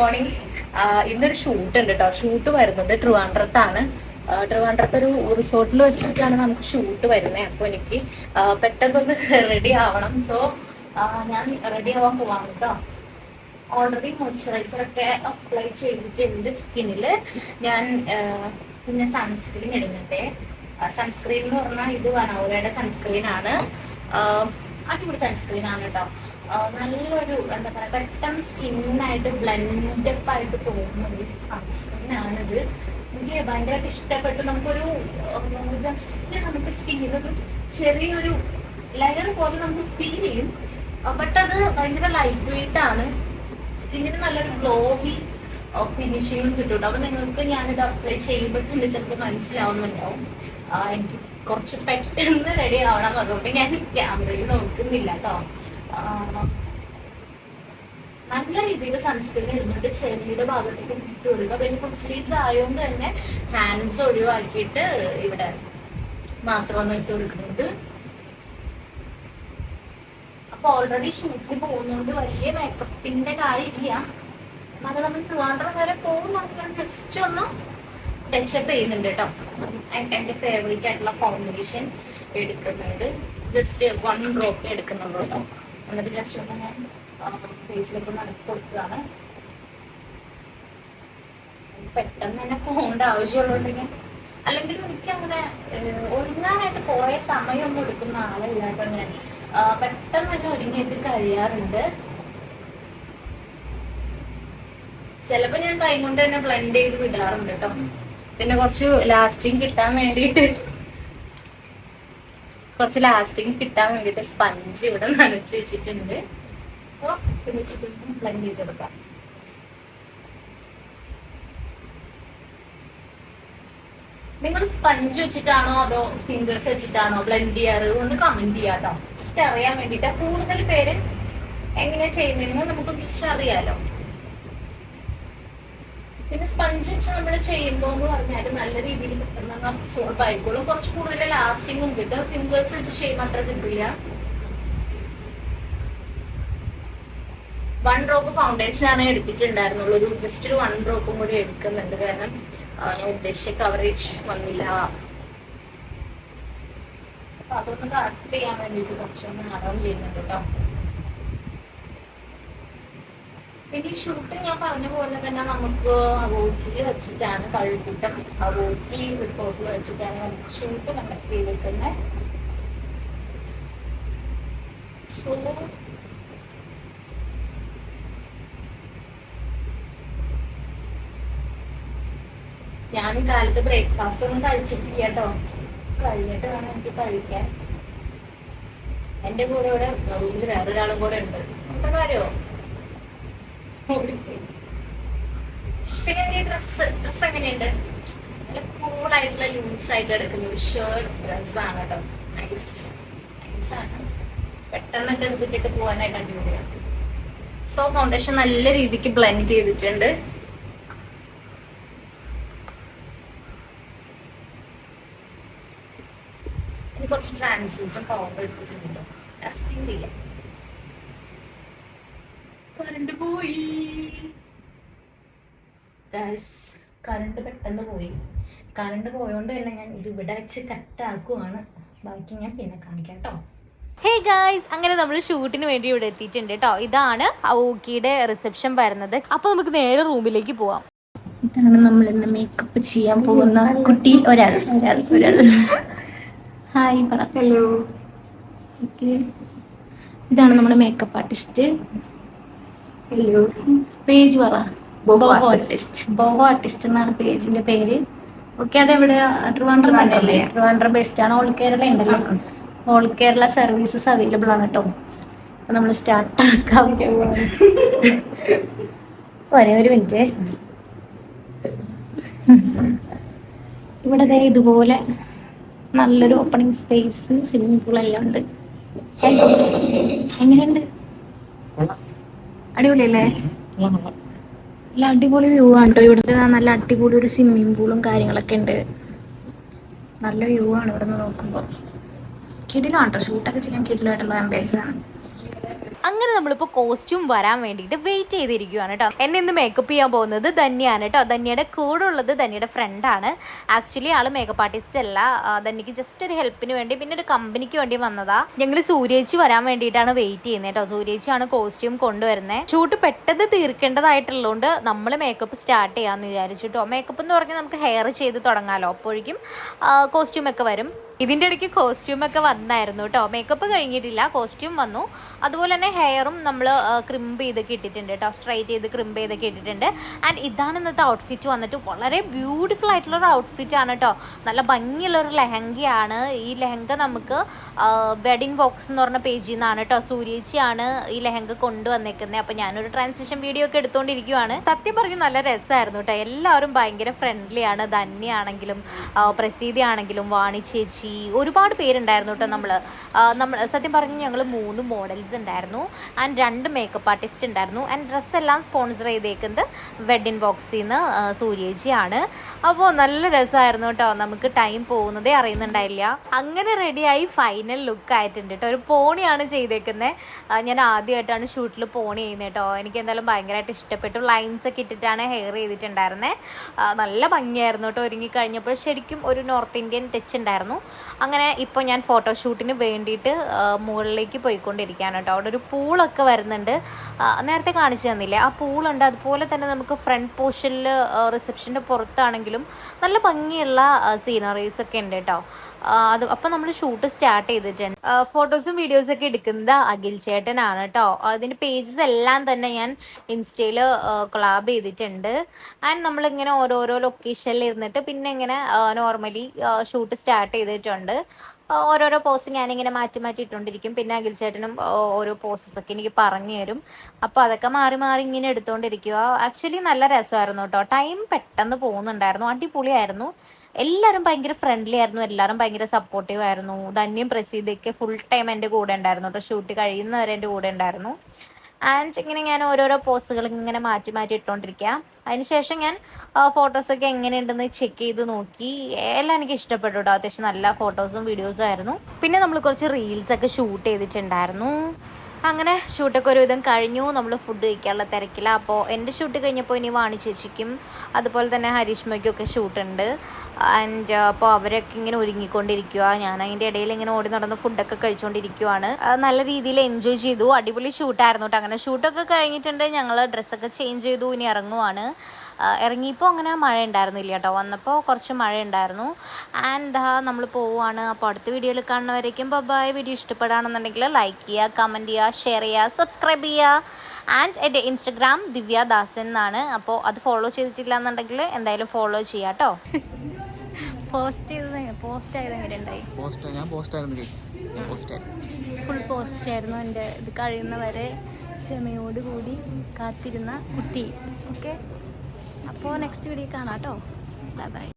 Morning. ഇന്നൊരു shoot ഉണ്ട് കേട്ടോ ഷൂട്ട് വരുന്നത് ട്രിവാൻഡ്രത്താണ്. ട്രിവാൻഡ്രത്ത് ഒരു റിസോർട്ടിൽ വെച്ചിട്ടാണ് നമുക്ക് ഷൂട്ട് വരുന്നത് അപ്പോൾ എനിക്ക് പെട്ടെന്ന് പെട്ടെന്നൊന്ന് റെഡി ആവണം. സോ ഞാൻ റെഡി ആവാൻ പോവാണ് കേട്ടോ ഓൾറെഡി മോയ്സ്ചറൈസർ ഒക്കെ അപ്ലൈ ചെയ്തിട്ടുണ്ട് സ്കിന്നിൽ ഞാൻ പിന്നെ സൺസ്ക്രീൻ ഇടുന്നുണ്ട്. സൺസ്ക്രീൻ എന്ന് പറഞ്ഞാൽ ഇത് വനോരയുടെ സൺസ്ക്രീൻ ആണ്. അടിപൊളി സൺസ്ക്രീൻ ആണ് കേട്ടോ നല്ലൊരു എന്താ പറയുക പെട്ടെന്ന് സ്കിന്നായിട്ട് ബ്ലെൻഡപ്പ് ആയിട്ട് പോകുന്ന ഒരു സൺസ്ക്രീൻ ആണിത് എനിക്ക് ഭയങ്കരമായിട്ട് ഇഷ്ടപ്പെട്ടു. നമുക്കൊരു ജസ്റ്റ് നമുക്ക് സ്കിന്നിൽ ഒരു ചെറിയൊരു ലയർ പോലെ നമുക്ക് ഫീൽ ചെയ്യും. ബട്ട് അത് ഭയങ്കര ലൈറ്റ് വെയിറ്റ് ആണ് സ്കിന്നിന് നല്ലൊരു ഗ്ലോവി ഫിനിഷിങ്ങും കിട്ടും അപ്പൊ നിങ്ങൾക്ക് ഞാനിത് അപ്ലൈ ചെയ്യുമ്പോൾ തന്നെ ചിലപ്പോൾ മനസ്സിലാവുന്നുണ്ടാവും എനിക്ക് കുറച്ച് പെട്ടെന്ന് റെഡി ആവണം. അതുകൊണ്ട് ഞാൻ ക്യാമറയിൽ നോക്കുന്നില്ല കേട്ടോ നല്ല രീതിയിൽ സൺസ്ക്രീൻ ഇടുന്നുണ്ട്. ചെവിയുടെ ഭാഗത്തേക്ക് ഇട്ട് കൊടുക്കുക. പിന്നെ ഫുഡ് സ്ലീവ്സ് ആയതുകൊണ്ട് തന്നെ ഹാൻഡ്സ് ഒഴിവാക്കിയിട്ട് ഇവിടെ മാത്രം ഒന്ന് ഇട്ട് കൊടുക്കുന്നുണ്ട്. അപ്പൊ ഓൾറെഡി ഷൂട്ടിന് പോകുന്നതുകൊണ്ട് വലിയ മേക്കപ്പിന്റെ കാര്യമില്ല. അത് നമ്മൾ ട്രിവാൻഡ്രം വരെ പോകുന്നുണ്ട് ഞാൻ ജസ്റ്റ് ഒന്ന് ടച്ചപ്പ് ചെയ്യുന്നുണ്ട് കേട്ടോ. എന്റെ ഫേവറേറ്റ് ആയിട്ടുള്ള ഫൗണ്ടേഷൻ എടുക്കുന്നുണ്ട്. ജസ്റ്റ് വൺ ഡ്രോപ്പ് എടുക്കുന്നുള്ളൂ. കേട്ടോ എന്നിട്ട് ജസ്റ്റ് ഒന്ന് ഫേസിലൊക്കെ നടത്തി കൊടുക്കുകയാണ്. പെട്ടെന്ന് തന്നെ പോകേണ്ട ആവശ്യമുള്ളതുകൊണ്ട് ഞാൻ അല്ലെങ്കിൽ എനിക്ക് അങ്ങനെ ഒരുങ്ങാനായിട്ട് കുറെ സമയമൊന്നും എടുക്കുന്ന ആളല്ല കേട്ടോ ഞാൻ. പെട്ടെന്ന് തന്നെ ഒരുങ്ങിയൊക്കെ കഴിയാറുണ്ട്. ചിലപ്പോ ഞാൻ കൈ കൊണ്ട് തന്നെ ബ്ലെൻഡ് ചെയ്ത് വിടാറുണ്ട് കേട്ടോ. പിന്നെ കുറച്ച് ലാസ്റ്റിങ് കിട്ടാൻ വേണ്ടിയിട്ട്. കുറച്ച് ലാസ്റ്റിങ് കിട്ടാൻ വേണ്ടിയിട്ട് സ്പഞ്ച് ഇവിടെ നനച്ച് വെച്ചിട്ടുണ്ട്. അപ്പോൾ ഇത് ബ്ലെൻഡ് ചെയ്തെടുക്കാം നിങ്ങൾ സ്പഞ്ച് വെച്ചിട്ടാണോ അതോ ഫിംഗേഴ്സ് വെച്ചിട്ടാണോ ബ്ലെൻഡ് ചെയ്യാറ്? ഒന്ന് കമന്റ് ചെയ്യാട്ടോ ജസ്റ്റ് അറിയാൻ വേണ്ടിയിട്ട്. കൂടുതൽ പേര് എങ്ങനെയാ ചെയ്യുന്നതെന്ന് നമുക്ക് ജസ്റ്റ് അറിയാലോ. പിന്നെ സ്പഞ്ച് വെച്ച് നമ്മൾ ചെയ്യുമ്പോൾ എന്ന് പറഞ്ഞാൽ നല്ല രീതിയിൽ സോൾവ് ആയിക്കോളും കുറച്ച് കൂടുതൽ ലാസ്റ്റിങ്ങും കിട്ടും. ഫിംഗേഴ്സ് വെച്ച് ചെയ്യുമ്പോൾ അത്ര കിട്ടില്ല വൺ ഡ്രോപ്പ് ഫൗണ്ടേഷൻ ആണ് എടുത്തിട്ടുണ്ടായിരുന്നുള്ളൂ. ഒരു ജസ്റ്റ് ഒരു വൺ ഡ്രോപ്പും കൂടി എടുക്കുന്നുണ്ട്. കാരണം ഞാൻ ഉദ്ദേശിച്ച കവറേജ് വന്നില്ല. അപ്പൊ അതൊന്ന് കറക്റ്റ് ചെയ്യാൻ വേണ്ടിയിട്ട് കുറച്ചൊന്ന് അറവ് ചെയ്യുന്നുണ്ട് കേട്ടോ പിന്നെ ഈ ഷൂട്ട് ഞാൻ പറഞ്ഞ പോലെ തന്നെ നമുക്ക് അവോക്കിൽ വെച്ചിട്ടാണ് കഴുകൂട്ടം അവോക്കി റിസോർട്ടിൽ വെച്ചിട്ടാണ് നമുക്ക് ഷൂട്ട് കണ്ടക്ട് ചെയ്തിരിക്കുന്നത് സോ ഞാൻ കാലത്ത് ബ്രേക്ക്ഫാസ്റ്റ് ഒന്നും കഴിച്ചിട്ടില്ല കേട്ടോ. കഴിഞ്ഞിട്ട് വേണം എനിക്ക് കഴിക്കാൻ. എന്റെ കൂടെ ഇവിടെ വേറൊരാളും കൂടെ ഉണ്ട്. കാര്യോ? ഓടിപ്പോയി. പിന്നെ ഈ ഡ്രസ് ഡ്രസ് എങ്ങനെയുണ്ട്? നല്ല കൂളായിട്ടുള്ള ലൂസ് ആയിട്ട് എടുക്കുന്ന ഒരു ഷർട്ട് ഡ്രസ് ആണ് കേട്ടോ നൈസ് നൈസ് ആണ്. പെട്ടെന്നൊക്കെ എടുത്തിട്ട് പോകാനായിട്ട് അടിപൊളിയാണ് സോ ഫൗണ്ടേഷൻ നല്ല രീതിക്ക് ബ്ലെൻഡ് ചെയ്തിട്ടുണ്ട്. കുറച്ച് ട്രാൻസ്ലൂസൻ പൗഡർ എടുത്തിട്ടുണ്ടോ ടെസ്റ്റിംഗ് ചെയ്യാം. കറണ്ട് പോയി. കറണ്ട് പെട്ടെന്ന് പോയി. കറണ്ട് പോയോണ്ട് തന്നെ ഞാൻ ഇത് ഇവിടെ വെച്ച് കട്ടാക്കുവാണ് ബാക്കി ഞാൻ പിന്നെ കാണിക്കാം കേട്ടോ ഹേ ഗായ്സ് അങ്ങനെ നമ്മൾ ഷൂട്ടിന് വേണ്ടി ഇവിടെ എത്തിയിട്ടുണ്ട് കേട്ടോ ഇതാണ് ഓക്കിയുടെ റിസപ്ഷൻ വരുന്നത്. അപ്പൊ നമുക്ക് നേരെ റൂമിലേക്ക് പോവാം. ഇതാണ് നമ്മൾ ഇന്ന് മേക്കപ്പ് ചെയ്യാൻ പോകുന്ന കുട്ടിയിൽ ഒരാൾ. ഒരാൾ ഒരാൾ. ഹായ് പറ. ഹലോ ഇതാണ് നമ്മുടെ മേക്കപ്പ് ആർട്ടിസ്റ്റ് ഹലോ പേജ് പറ. ബോബോ ആർട്ടിസ്റ്റ് ബോബോ ആർട്ടിസ്റ്റ് എന്നാണ് പേജിന്റെ പേര്. ഓക്കെ അതെവിടെ ട്രിവാൻഡ്രം തന്നെ അല്ലേ ട്രിവാൻഡ്രം ബെസ്റ്റ് ആണ് ഓൾ കേരള ഉണ്ടല്ലോ. ഓൾ കേരള സർവീസസ് അവൈലബിൾ ആണ് കേട്ടോ അപ്പൊ നമ്മൾ സ്റ്റാർട്ട് ആക്കാം. ഒരേ ഒരു മിനിറ്റ്. ഇവിടെ ഇതുപോലെ നല്ലൊരു ഓപ്പണിംഗ് സ്പേസ് സ്വിമ്മിംഗ് പൂൾ എല്ലാം ഉണ്ട്. എങ്ങനെയുണ്ട്? അടിപൊളിയല്ലേ? നല്ല അടിപൊളി വ്യൂ ആണ് കേട്ടോ ഇവിടുത്തെ നല്ല അടിപൊളി ഒരു സ്വിമ്മിംഗ് പൂളും കാര്യങ്ങളൊക്കെ ഉണ്ട്. നല്ല വ്യൂ ആണ് ഇവിടെ നിന്ന് നോക്കുമ്പോൾ കിടിലാണ് കേട്ടോ ഷൂട്ടൊക്കെ ചെയ്യാൻ കിടിലായിട്ടുള്ള ആംബിയൻസ് ആണ്. അങ്ങനെ നമ്മളിപ്പോ കോസ്റ്റ്യൂം വരാൻ വേണ്ടിയിട്ട് വെയിറ്റ് ചെയ്തിരിക്കുകയാണ് കേട്ടോ. എന്നെ ഇന്ന് മേക്കപ്പ് ചെയ്യാൻ പോകുന്നത് ധന്യാണ് കേട്ടോ. ധന്യയുടെ കൂടെ ഉള്ളത് ധന്യയുടെ ഫ്രണ്ടാണ് ആക്ച്വലി ആൾ മേക്കപ്പ് ആർട്ടിസ്റ്റ് അല്ല. ധന്യക്ക് ജസ്റ്റ് ഒരു ഹെൽപ്പിന് വേണ്ടി പിന്നെ ഒരു കമ്പനിക്ക് വേണ്ടി വന്നതാ. ഞങ്ങൾ സൂര്യേച്ചി വരാൻ വേണ്ടിയിട്ടാണ് വെയിറ്റ് ചെയ്യുന്നത് കേട്ടോ. സൂര്യേച്ചിയാണ് കോസ്റ്റ്യൂം കൊണ്ടുവരുന്നത് ഷൂട്ട് പെട്ടെന്ന് തീർക്കേണ്ടതായിട്ടുള്ളതുകൊണ്ട് നമ്മൾ മേക്കപ്പ് സ്റ്റാർട്ട് ചെയ്യാമെന്ന് വിചാരിച്ചിട്ടോ മേക്കപ്പ് എന്ന് പറഞ്ഞാൽ നമുക്ക് ഹെയർ ചെയ്ത് തുടങ്ങാമല്ലോ അപ്പോഴേക്കും കോസ്റ്റ്യൂം ഒക്കെ വരും. ഇതിന്റെ ഇടയ്ക്ക് കോസ്റ്റ്യൂം ഒക്കെ വന്നായിരുന്നു കേട്ടോ. മേക്കപ്പ് കഴിഞ്ഞിട്ടില്ല. കോസ്റ്റ്യൂം വന്നു. അതുപോലെ തന്നെ ഹെയറും നമ്മൾ ക്രിമ്പ് ചെയ്തൊക്കെ ഇട്ടിട്ടുണ്ട് കേട്ടോ സ്ട്രൈറ്റ് ചെയ്ത് ക്രിമ്പ് ചെയ്തൊക്കെ ഇട്ടിട്ടുണ്ട് ആൻഡ് ഇതാണ് ഇന്നത്തെ ഔട്ട്ഫിറ്റ് വന്നിട്ട് വളരെ ബ്യൂട്ടിഫുൾ ആയിട്ടുള്ള ഒരു ഔട്ട്ഫിറ്റ് ആണ് കേട്ടോ നല്ല ഭംഗിയുള്ള ഒരു ലെഹങ്കയാണ്. ഈ ലെഹങ്ക നമുക്ക് വെഡിങ് ബോക്സ് എന്ന് പറഞ്ഞ പേജിൽ നിന്നാണ് കേട്ടോ സൂര്യേച്ചിയാണ് ഈ ലെഹങ്ക കൊണ്ടുവന്നേക്കുന്നത് അപ്പോൾ ഞാനൊരു ട്രാൻസിഷൻ വീഡിയോ ഒക്കെ എടുത്തുകൊണ്ടിരിക്കുകയാണ് സത്യം പറഞ്ഞ് നല്ല രസമായിരുന്നു കേട്ടോ എല്ലാവരും ഭയങ്കര ഫ്രണ്ട്ലി ആണ്. ധന്യാണെങ്കിലും പ്രസീതി ആണെങ്കിലും വാണി ചേച്ചി ഒരുപാട് പേരുണ്ടായിരുന്നു കേട്ടോ നമ്മൾ നമ്മൾ സത്യം പറഞ്ഞ് ഞങ്ങൾ മൂന്ന് മോഡൽസ് ഉണ്ടായിരുന്നു. ആൻഡ് രണ്ട് മേക്കപ്പ് ആർട്ടിസ്റ്റ് ഉണ്ടായിരുന്നു. ആൻഡ് ഡ്രസ്സ് എല്ലാം സ്പോൺസർ ചെയ്തേക്കുന്നത് വെഡിങ് ബോക്സിൽ നിന്ന് സൂര്യേജിയാണ്. അപ്പോൾ നല്ല രസമായിരുന്നു കേട്ടോ നമുക്ക് ടൈം പോകുന്നതേ അറിയുന്നുണ്ടായില്ല. അങ്ങനെ റെഡിയായി ഫൈനൽ ലുക്ക് ആയിട്ടുണ്ട് കേട്ടോ ഒരു പോണിയാണ് ചെയ്തേക്കുന്നത് ഞാൻ ആദ്യമായിട്ടാണ് ഷൂട്ടിൽ പോണി ചെയ്യുന്നത് കേട്ടോ എനിക്ക് എന്തായാലും ഭയങ്കരമായിട്ട് ഇഷ്ടപ്പെട്ടു. ലൈൻസ് ഒക്കെ ഇട്ടിട്ടാണ് ഹെയർ ചെയ്തിട്ടുണ്ടായിരുന്നത് നല്ല ഭംഗിയായിരുന്നു കേട്ടോ ഒരുങ്ങി കഴിഞ്ഞപ്പോൾ ശരിക്കും ഒരു നോർത്ത് ഇന്ത്യൻ ടച്ച് ഉണ്ടായിരുന്നു. അങ്ങനെ ഇപ്പോൾ ഞാൻ ഫോട്ടോഷൂട്ടിന് വേണ്ടിയിട്ട് മുകളിലേക്ക് പോയിക്കൊണ്ടിരിക്കുകയാണ് കേട്ടോ അവിടെ ഒരു പൂളൊക്കെ വരുന്നുണ്ട്. നേരത്തെ കാണിച്ചു തന്നില്ലേ? ആ പൂളുണ്ട്. അതുപോലെ തന്നെ നമുക്ക് ഫ്രണ്ട് പോർഷനിൽ റിസപ്ഷന്റെ പുറത്താണെങ്കിലും നല്ല ഭംഗിയുള്ള സീനറീസ് ഒക്കെ ഉണ്ട് കേട്ടോ. അത് അപ്പം നമ്മൾ ഷൂട്ട് സ്റ്റാർട്ട് ചെയ്തിട്ടുണ്ട്. ഫോട്ടോസും വീഡിയോസും ഒക്കെ എടുക്കുന്നത് അഖിൽ ചേട്ടനാണ് കേട്ടോ. അതിന്റെ പേജസ് എല്ലാം തന്നെ ഞാൻ ഇൻസ്റ്റയിൽ കൊളാബ് ചെയ്തിട്ടുണ്ട്. ആൻഡ് നമ്മളിങ്ങനെ ഓരോരോ ലൊക്കേഷനിൽ ഇരുന്നിട്ട് പിന്നെ ഇങ്ങനെ നോർമലി ഷൂട്ട് സ്റ്റാർട്ട് ചെയ്തിട്ടുണ്ട്. ഓരോരോ പോസ് ഞാനിങ്ങനെ മാറ്റി മാറ്റി ഇട്ടുകൊണ്ടിരിക്കും പിന്നെ അഖിൽ ചേട്ടനും ഓരോ പോസസ് ഒക്കെ എനിക്ക് പറഞ്ഞു തരും. അപ്പോൾ അതൊക്കെ മാറി മാറി ഇങ്ങനെ എടുത്തുകൊണ്ടിരിക്കുക ആക്ച്വലി നല്ല രസമായിരുന്നു കേട്ടോ. ടൈം പെട്ടെന്ന് പോകുന്നുണ്ടായിരുന്നു. അടിപൊളിയായിരുന്നു. എല്ലാവരും ഭയങ്കര ഫ്രണ്ട്ലി ആയിരുന്നു. എല്ലാവരും ഭയങ്കര സപ്പോർട്ടീവ് ആയിരുന്നു. ധന്യം പ്രസീദയൊക്കെ ഫുൾ ടൈം എന്റെ കൂടെ ഉണ്ടായിരുന്നു കേട്ടോ. ഷൂട്ട് കഴിയുന്നവരെ എന്റെ കൂടെ ഉണ്ടായിരുന്നു. ആൻഡ് ഇങ്ങനെ ഞാൻ ഓരോരോ പോസ്റ്റുകൾ ഇങ്ങനെ മാറ്റി മാറ്റി ഇട്ടുകൊണ്ടിരിക്കുക അതിനുശേഷം ഞാൻ ഫോട്ടോസൊക്കെ എങ്ങനെയുണ്ടെന്ന് ചെക്ക് ചെയ്ത് നോക്കി. എല്ലാം എനിക്ക് ഇഷ്ടപ്പെട്ടു കേട്ടോ അത്യാവശ്യം നല്ല ഫോട്ടോസും വീഡിയോസും ആയിരുന്നു. പിന്നെ നമ്മൾ കുറച്ച് റീൽസൊക്കെ ഷൂട്ട് ചെയ്തിട്ടുണ്ടായിരുന്നു. അങ്ങനെ ഷൂട്ടൊക്കെ ഒരുവിധം കഴിഞ്ഞു. നമ്മൾ ഫുഡ് കഴിക്കാനുള്ള തിരക്കില്ല അപ്പോൾ എന്റെ ഷൂട്ട് കഴിഞ്ഞപ്പോൾ ഇനി വാണി ചേച്ചിക്കും അതുപോലെ തന്നെ ഹരീഷ്മയ്ക്കൊക്കെ ഷൂട്ടുണ്ട് ആൻഡ് അപ്പോൾ അവരൊക്കെ ഇങ്ങനെ ഒരുങ്ങിക്കൊണ്ടിരിക്കുക ഞാൻ അതിന്റെ ഇടയിൽ ഇങ്ങനെ ഓടി നടന്ന് ഫുഡൊക്കെ കഴിച്ചുകൊണ്ടിരിക്കുവാണ് നല്ല രീതിയിൽ എൻജോയ് ചെയ്തു. അടിപൊളി ഷൂട്ടായിരുന്നു കേട്ടോ അങ്ങനെ ഷൂട്ടൊക്കെ കഴിഞ്ഞിട്ടുണ്ട്. ഞങ്ങൾ ഡ്രസ്സൊക്കെ ചേഞ്ച് ചെയ്തു. ഇനി ഇറങ്ങുവാണ്. ഇറങ്ങിയപ്പോൾ അങ്ങനെ മഴ ഉണ്ടായിരുന്നില്ല കേട്ടോ. വന്നപ്പോൾ കുറച്ച് മഴ ഉണ്ടായിരുന്നു. ആൻഡ് നമ്മൾ പോവുകയാണ് അപ്പോൾ അടുത്ത വീഡിയോയിൽ കാണുന്നവരേക്കും ബബായ് വീഡിയോ ഇഷ്ടപ്പെടുകയാണെന്നുണ്ടെങ്കിൽ ലൈക്ക് ചെയ്യുക കമന്റ് ചെയ്യുക ഷെയർ ചെയ്യുക സബ്സ്ക്രൈബ് ചെയ്യുക. ആൻഡ് എന്റെ ഇൻസ്റ്റഗ്രാം ദിവ്യ ദാസൻ എന്നാണ്. അപ്പോൾ അത് ഫോളോ ചെയ്തിട്ടില്ല എന്നുണ്ടെങ്കിൽ എന്തായാലും ഫോളോ ചെയ്യാം കേട്ടോ. പോസ്റ്റ് ചെയ്തത് പോസ്റ്റ് ആയത് എങ്ങനെ ഉണ്ടായി പോസ്റ്റ് ഞാൻ പോസ്റ്റ് ആയിരുന്നു പോസ്റ്റ് ഫുൾ പോസ്റ്റ് ആയിരുന്നു എന്റെ ഇത് കഴിയുന്നവരെ ക്ഷമയോടുകൂടി കാത്തിരുന്ന കുട്ടി. ഓക്കെ അപ്പോൾ നെക്സ്റ്റ് വീഡിയോ കാണാം കേട്ടോ. Bye bye.